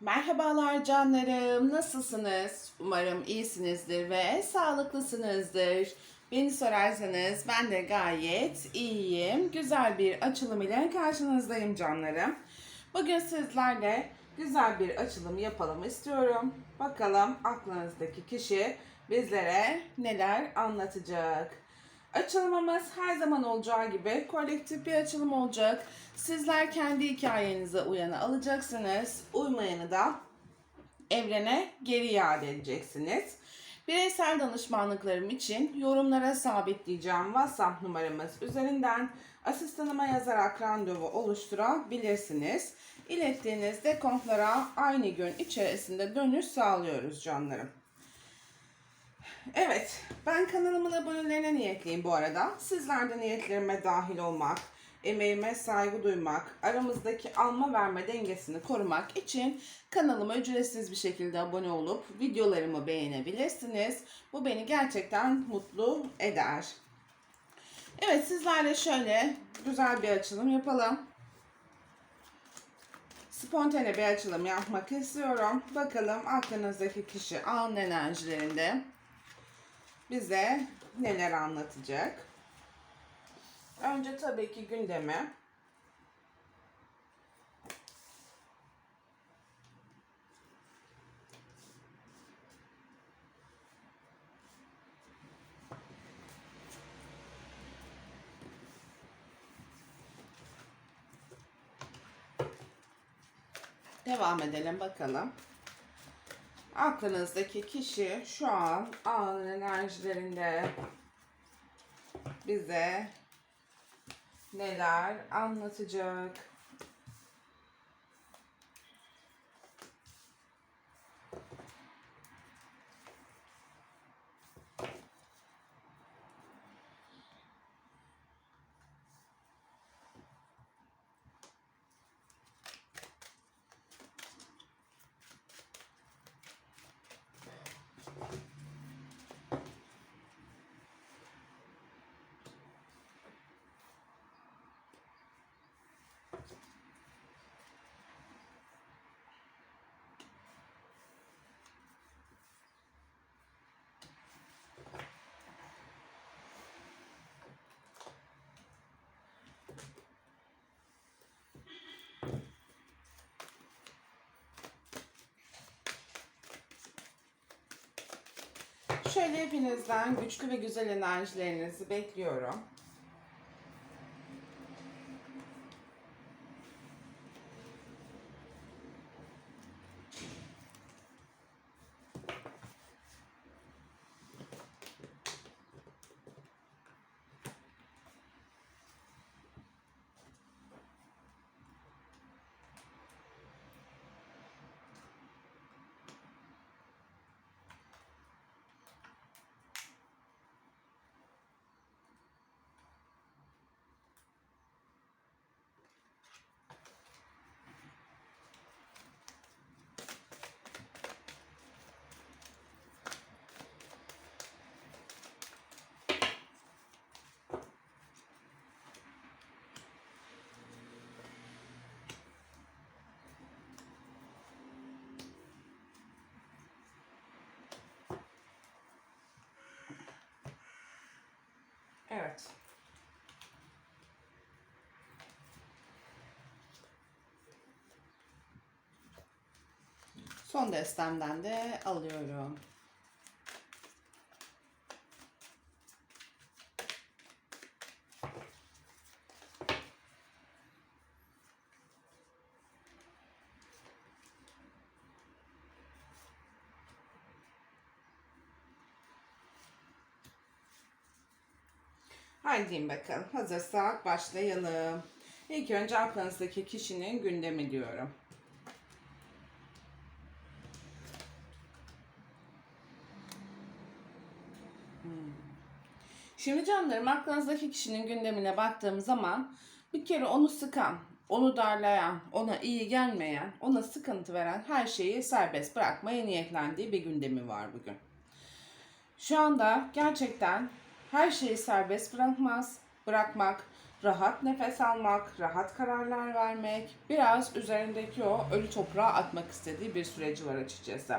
Merhabalar canlarım, nasılsınız? Umarım iyisinizdir ve sağlıklısınızdır. Beni sorarsanız ben de gayet iyiyim. Güzel bir açılım ile karşınızdayım canlarım. Bugün sizlerle güzel bir açılım yapalım istiyorum. Bakalım aklınızdaki kişi bizlere neler anlatacak. Açılımımız her zaman olacağı gibi kolektif bir açılım olacak. Sizler kendi hikayenize uyanı alacaksınız. Uymayanı da evrene geri iade edeceksiniz. Bireysel danışmanlıklarım için yorumlara sabitleyeceğim WhatsApp numaramız üzerinden asistanıma yazarak randevu oluşturabilirsiniz. İlettiğiniz dekontlara aynı gün içerisinde dönüş sağlıyoruz canlarım. Evet, ben kanalımın abonelerine niyetliyim bu arada. Sizler de niyetlerime dahil olmak, emeğime saygı duymak, aramızdaki alma verme dengesini korumak için kanalıma ücretsiz bir şekilde abone olup videolarımı beğenebilirsiniz. Bu beni gerçekten mutlu eder. Evet, sizlerle şöyle güzel bir açılım yapalım. Spontane bir açılım yapmak istiyorum. Bakalım aklınızdaki kişi an enerjilerinde bize neler anlatacak. Önce tabii ki gündeme. Devam edelim bakalım. Aklınızdaki kişi şu an an enerjilerinde bize neler anlatacak? Şöyle hepinizden güçlü ve güzel enerjilerinizi bekliyorum. Evet. Son destemden de alıyorum. Haydi bakalım. Hazırsak başlayalım. İlk önce aklınızdaki kişinin gündemi diyorum. Şimdi canlarım aklınızdaki kişinin gündemine baktığım zaman bir kere onu sıkan, onu darlayan, ona iyi gelmeyen, ona sıkıntı veren her şeyi serbest bırakmaya niyetlendiği bir gündemi var bugün. Şu anda gerçekten her şeyi serbest bırakmaz, bırakmak, rahat nefes almak, rahat kararlar vermek, biraz üzerindeki o ölü toprağa atmak istediği bir süreci var açıkçası.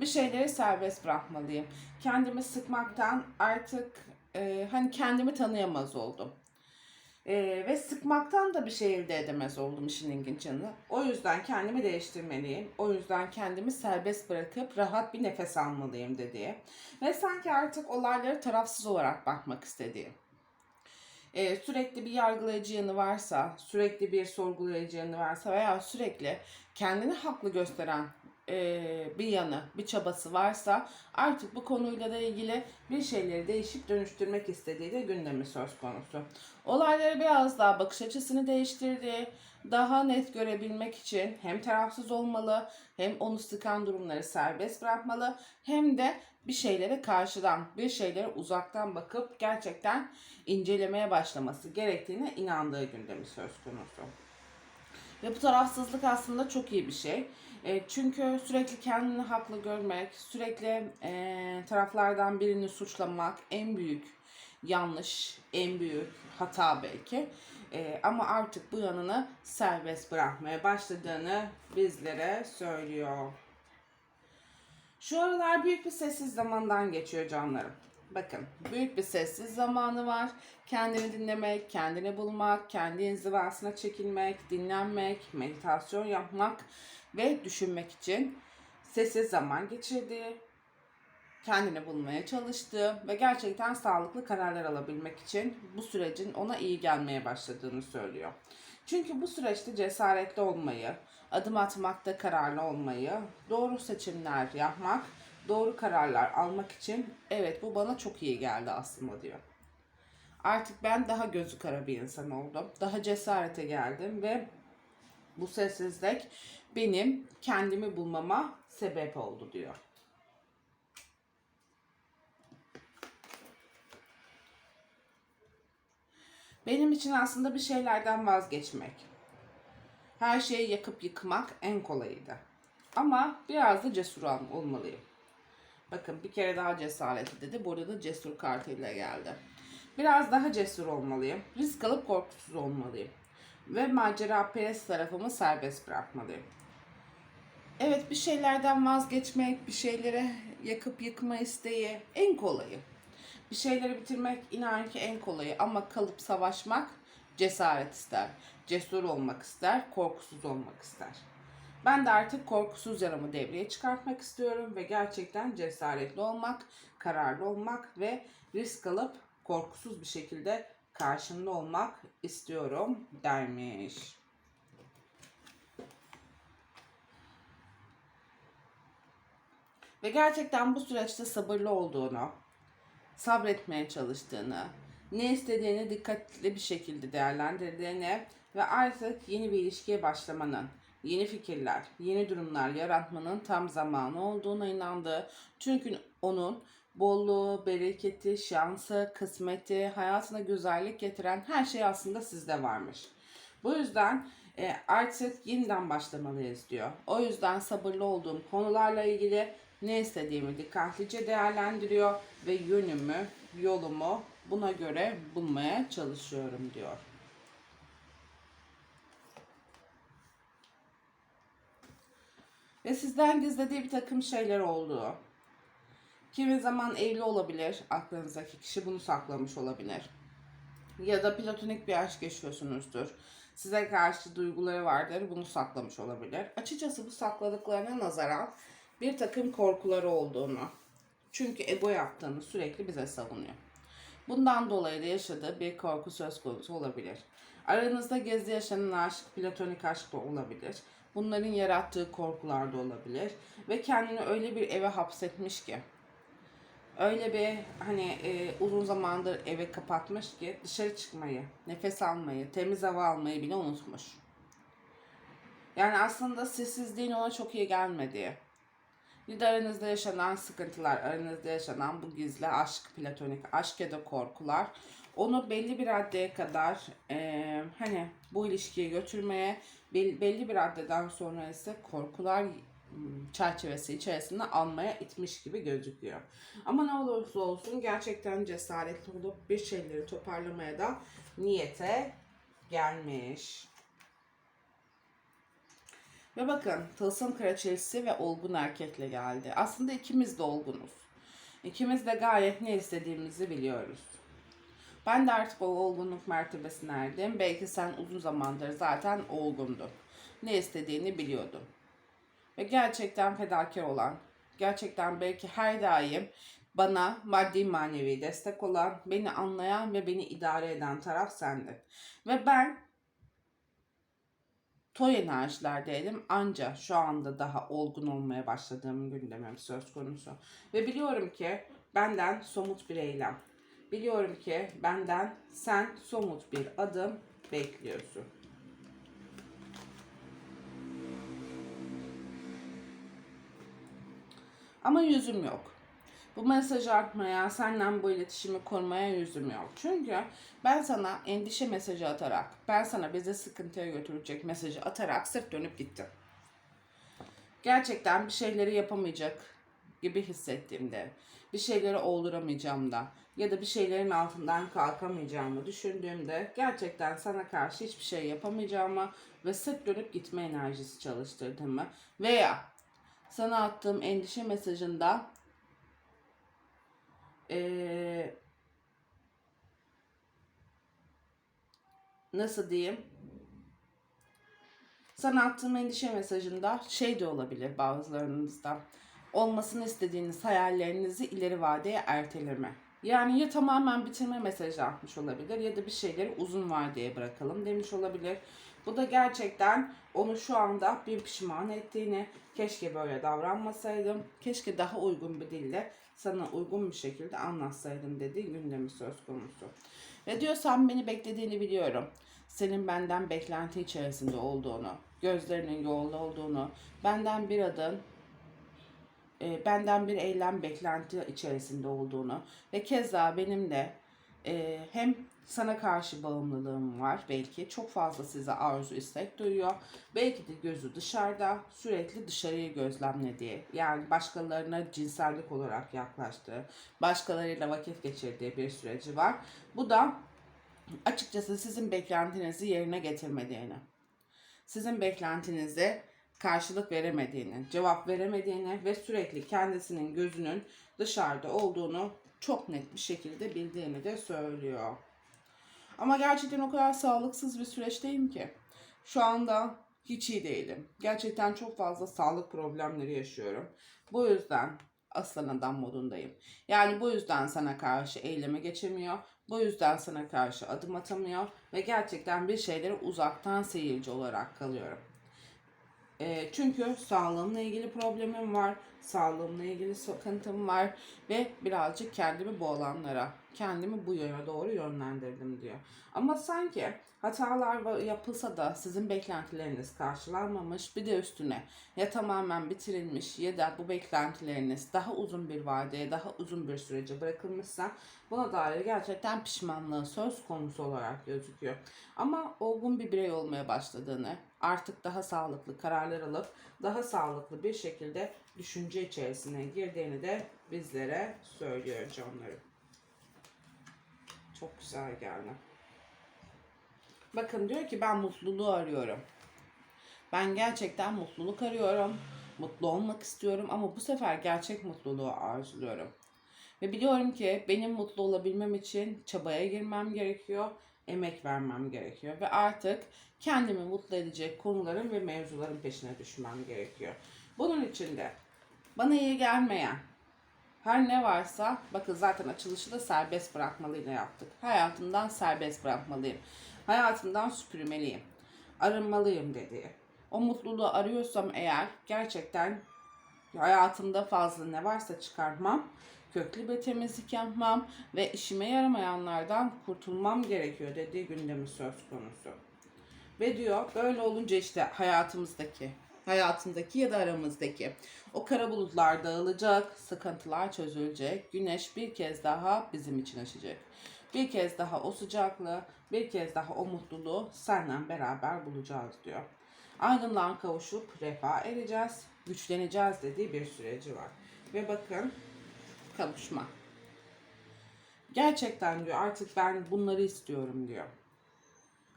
Bir şeyleri serbest bırakmalıyım. Kendimi sıkmaktan artık e, hani kendimi tanıyamaz oldum. E, ve sıkmaktan da bir şey elde edemez oldum işin ilginç yanı. O yüzden kendimi değiştirmeliyim. O yüzden kendimi serbest bırakıp rahat bir nefes almalıyım dediği. Ve sanki artık olayları tarafsız olarak bakmak istediği. Ee, sürekli bir yargılayıcı yanı varsa, sürekli bir sorgulayıcı yanı varsa veya sürekli kendini haklı gösteren e, bir yanı, bir çabası varsa artık bu konuyla da ilgili bir şeyleri değişip dönüştürmek istediği de gündemi söz konusu. Olayları biraz daha bakış açısını değiştirdi. Daha net görebilmek için hem tarafsız olmalı, hem onu sıkan durumları serbest bırakmalı, hem de bir şeylere karşıdan, bir şeylere uzaktan bakıp gerçekten incelemeye başlaması gerektiğine inandığı gündemi söz konusu. Ve bu tarafsızlık aslında çok iyi bir şey. E, çünkü sürekli kendini haklı görmek, sürekli e, taraflardan birini suçlamak en büyük yanlış, en büyük hata belki. E, ama artık bu yanını serbest bırakmaya başladığını bizlere söylüyor. Şu aralar büyük bir sessiz zamandan geçiyor canlarım. Bakın büyük bir sessiz zamanı var. Kendini dinlemek, kendini bulmak, kendi inzivasına çekilmek, dinlenmek, meditasyon yapmak ve düşünmek için sessiz zaman geçirdi. Kendini bulmaya çalıştı ve gerçekten sağlıklı kararlar alabilmek için bu sürecin ona iyi gelmeye başladığını söylüyor. Çünkü bu süreçte cesaretli olmayı, adım atmakta kararlı olmayı, doğru seçimler yapmak, doğru kararlar almak için evet bu bana çok iyi geldi aslında diyor. Artık ben daha gözü kara bir insan oldum. Daha cesarete geldim ve bu sessizlik benim kendimi bulmama sebep oldu diyor. Benim için aslında bir şeylerden vazgeçmek. Her şeyi yakıp yıkmak en kolayıydı. Ama biraz da cesur ol- olmalıyım. Bakın bir kere daha cesaretli dedi. Burada da cesur kartıyla geldi. Biraz daha cesur olmalıyım. Risk alıp korkusuz olmalıyım. Ve macera perest tarafımı serbest bırakmalıyım. Evet bir şeylerden vazgeçmek, bir şeylere yakıp yıkma isteği en kolayı. Bir şeyleri bitirmek inan ki en kolayı ama kalıp savaşmak cesaret ister. Cesur olmak ister, korkusuz olmak ister. Ben de artık korkusuz yaramı devreye çıkartmak istiyorum ve gerçekten cesaretli olmak, kararlı olmak ve risk alıp korkusuz bir şekilde karşında olmak istiyorum dermiş. Ve gerçekten bu süreçte sabırlı olduğunu, sabretmeye çalıştığını, ne istediğini dikkatli bir şekilde değerlendirdiğini ve artık yeni bir ilişkiye başlamanın, yeni fikirler, yeni durumlar yaratmanın tam zamanı olduğuna inandı. Çünkü onun bolluğu, bereketi, şansı, kısmeti, hayatına güzellik getiren her şey aslında sizde varmış. Bu yüzden e, artık yeniden başlamalıyız diyor. O yüzden sabırlı olduğum konularla ilgili ne istediğimi dikkatlice değerlendiriyor ve yönümü, yolumu buna göre bulmaya çalışıyorum diyor. Ve sizden gizlediği bir takım şeyler olduğu. Kimi zaman evli olabilir, aklınızdaki kişi bunu saklamış olabilir. Ya da platonik bir aşk yaşıyorsunuzdur. Size karşı duyguları vardır, bunu saklamış olabilir. Açıkçası bu sakladıklarına nazaran bir takım korkuları olduğunu, çünkü ego yaptığını sürekli bize savunuyor. Bundan dolayı da yaşadığı bir korku söz konusu olabilir. Aranızda gezi yaşanan aşk, platonik aşk da olabilir. Bunların yarattığı korkular da olabilir. Ve kendini öyle bir eve hapsetmiş ki, öyle bir hani e, uzun zamandır eve kapatmış ki dışarı çıkmayı, nefes almayı, temiz hava almayı bile unutmuş. Yani aslında sessizliğin ona çok iyi gelmediği. Bir de aranızda yaşanan sıkıntılar, aranızda yaşanan bu gizli aşk, platonik aşk ya da korkular onu belli bir raddeye kadar e, hani bu ilişkiye götürmeye bel- belli bir raddeden sonra ise korkular m, çerçevesi içerisinde almaya itmiş gibi gözüküyor. Ama ne olursa olsun gerçekten cesaretli olup bir şeyleri toparlamaya da niyete gelmiş. Ve bakın tılsım kraliçesi ve olgun erkekle geldi. Aslında ikimiz de olgunuz. İkimiz de gayet ne istediğimizi biliyoruz. Ben de artık o olgunluk mertebesine erdim. Belki sen uzun zamandır zaten olgundun. Ne istediğini biliyordun. Ve gerçekten fedakar olan, gerçekten belki her daim bana maddi manevi destek olan, beni anlayan ve beni idare eden taraf sendin. Ve ben toy enerjilerdeydim ancak şu anda daha olgun olmaya başladığım gündemim söz konusu. Ve biliyorum ki benden somut bir eylem. Biliyorum ki benden sen somut bir adım bekliyorsun. Ama yüzüm yok. Bu mesajı atmaya, senden bu iletişimi kurmaya yüzüm yok. Çünkü ben sana endişe mesajı atarak, ben sana bizi sıkıntıya götürecek mesajı atarak sırt dönüp gittim. Gerçekten bir şeyleri yapamayacak gibi hissettiğimde, bir şeyleri olduramayacağım da ya da bir şeylerin altından kalkamayacağımı düşündüğümde gerçekten sana karşı hiçbir şey yapamayacağımı ve sırt dönüp gitme enerjisi çalıştırdığımı veya sana attığım endişe mesajında eee, nasıl diyeyim? Sana attığım endişe mesajında şey de olabilir bazılarınızda. Olmasını istediğiniz hayallerinizi ileri vadeye erteleme. Yani ya tamamen bitirme mesajı atmış olabilir ya da bir şeyleri uzun vadeye bırakalım demiş olabilir. Bu da gerçekten onu şu anda bir pişman ettiğini, keşke böyle davranmasaydım, keşke daha uygun bir dille sana uygun bir şekilde anlatsaydım dediği gündemi söz konusu. Ve diyor sen beni beklediğini biliyorum. Senin benden beklenti içerisinde olduğunu, gözlerinin yolda olduğunu, benden bir adım e, benden bir eylem beklenti içerisinde olduğunu ve keza benim de e, hem sana karşı bağımlılığım var belki çok fazla size arzu istek duyuyor. Belki de gözü dışarıda sürekli dışarıyı gözlemlediği yani başkalarına cinsellik olarak yaklaştığı başkalarıyla vakit geçirdiği bir süreci var. Bu da açıkçası sizin beklentinizi yerine getirmediğini sizin beklentinize karşılık veremediğini, cevap veremediğini ve sürekli kendisinin gözünün dışarıda olduğunu çok net bir şekilde bildiğini de söylüyor. Ama gerçekten o kadar sağlıksız bir süreçteyim ki. Şu anda hiç iyi değilim. Gerçekten çok fazla sağlık problemleri yaşıyorum. Bu yüzden aslan adam modundayım. Yani bu yüzden sana karşı eyleme geçemiyor. Bu yüzden sana karşı adım atamıyor. Ve gerçekten bir şeyleri uzaktan seyirci olarak kalıyorum. E, çünkü sağlığımla ilgili problemim var, sağlığımla ilgili sıkıntım var ve birazcık kendimi bu alanlara, kendimi bu yöne doğru yönlendirdim diyor. Ama sanki hatalar yapılsa da sizin beklentileriniz karşılanmamış bir de üstüne ya tamamen bitirilmiş ya da bu beklentileriniz daha uzun bir vadeye, daha uzun bir sürece bırakılmışsa buna dair gerçekten pişmanlığı söz konusu olarak gözüküyor. Ama olgun bir birey olmaya başladığını, artık daha sağlıklı kararlar alıp daha sağlıklı bir şekilde düşünce içerisine girdiğini de bizlere söylüyor canlarım. Çok güzel geldi. Bakın diyor ki ben mutluluğu arıyorum. Ben gerçekten mutluluk arıyorum. Mutlu olmak istiyorum ama bu sefer gerçek mutluluğu arzuluyorum. Ve biliyorum ki benim mutlu olabilmem için çabaya girmem gerekiyor, emek vermem gerekiyor ve artık kendimi mutlu edecek konuların ve mevzuların peşine düşmem gerekiyor. Bunun için de bana iyi gelmeyen her ne varsa bakın zaten açılışı da serbest bırakmalıyla yaptık. Hayatımdan serbest bırakmalıyım. Hayatımdan süpürmeliyim. Arınmalıyım dediği. O mutluluğu arıyorsam eğer gerçekten hayatımda fazla ne varsa çıkarmam, köklü bir temizlik yapmam ve işime yaramayanlardan kurtulmam gerekiyor dediği gündemi söz konusu. Ve diyor böyle olunca işte hayatımızdaki, hayatındaki ya da aramızdaki o kara bulutlar dağılacak, sıkıntılar çözülecek, güneş bir kez daha bizim için açacak. Bir kez daha o sıcaklığı, bir kez daha o mutluluğu senden beraber bulacağız diyor. Aydınlığa kavuşup refah edeceğiz, güçleneceğiz dediği bir süreci var. Ve bakın kavuşma. Gerçekten diyor artık ben bunları istiyorum diyor.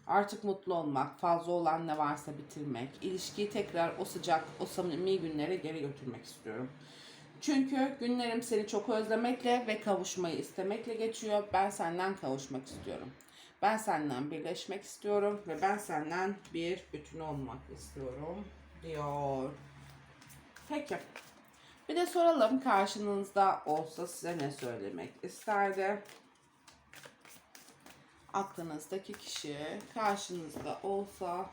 Artık mutlu olmak, fazla olan ne varsa bitirmek, ilişkiyi tekrar o sıcak, o samimi günlere geri götürmek istiyorum. Çünkü günlerim seni çok özlemekle ve kavuşmayı istemekle geçiyor. Ben senden kavuşmak istiyorum. Ben senden birleşmek istiyorum ve ben senden bir bütün olmak istiyorum diyor. Peki. Bir de soralım karşınızda olsa size ne söylemek isterdi? Aklınızdaki kişi karşınızda olsa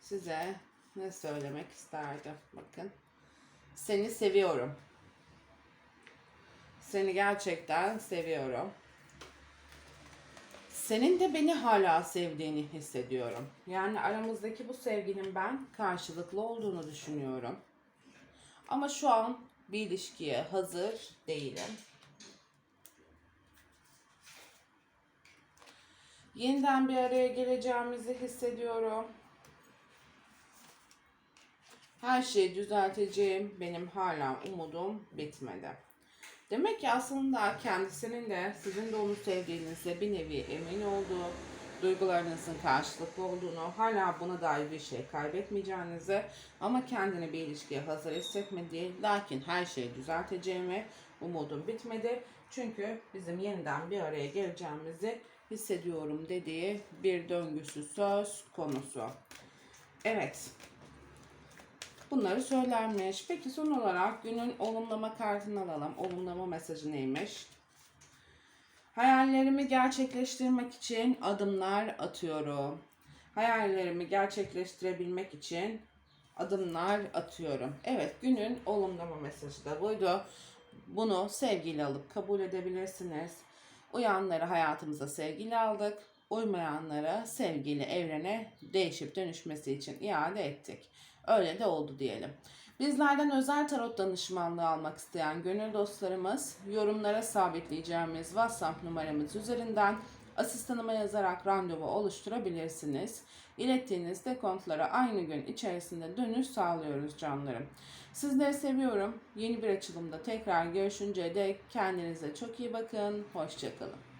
size ne söylemek isterdi? Bakın. Seni seviyorum. Seni gerçekten seviyorum. Senin de beni hala sevdiğini hissediyorum. Yani aramızdaki bu sevginin ben karşılıklı olduğunu düşünüyorum. Ama şu an bir ilişkiye hazır değilim. Yeniden bir araya geleceğimizi hissediyorum. Her şeyi düzelteceğim benim hala umudum bitmedi. Demek ki aslında kendisinin de sizin de onu sevdiğinizde bir nevi emin olduğu, duygularınızın karşılıklı olduğunu, hala buna dair bir şey kaybetmeyeceğinizi ama kendini bir ilişkiye hazır hissetmediği, lakin her şeyi düzelteceğimi umudum bitmedi. Çünkü bizim yeniden bir araya geleceğimizi hissediyorum dediği bir döngüsü söz konusu. Evet. Bunları söylermiş. Peki son olarak günün olumlama kartını alalım. Olumlama mesajı neymiş? Hayallerimi gerçekleştirmek için adımlar atıyorum. Hayallerimi gerçekleştirebilmek için adımlar atıyorum. Evet günün olumlama mesajı da buydu. Bunu sevgiyle alıp kabul edebilirsiniz. Uyanları hayatımıza sevgiyle aldık. Uymayanlara sevgiyle evrene değişip dönüşmesi için iade ettik. Öyle de oldu diyelim. Bizlerden özel tarot danışmanlığı almak isteyen gönül dostlarımız yorumlara sabitleyeceğimiz WhatsApp numaramız üzerinden asistanıma yazarak randevu oluşturabilirsiniz. İlettiğiniz dekontlara aynı gün içerisinde dönüş sağlıyoruz canlarım. Sizleri seviyorum. Yeni bir açılımda tekrar görüşünceye dek kendinize çok iyi bakın. Hoşçakalın.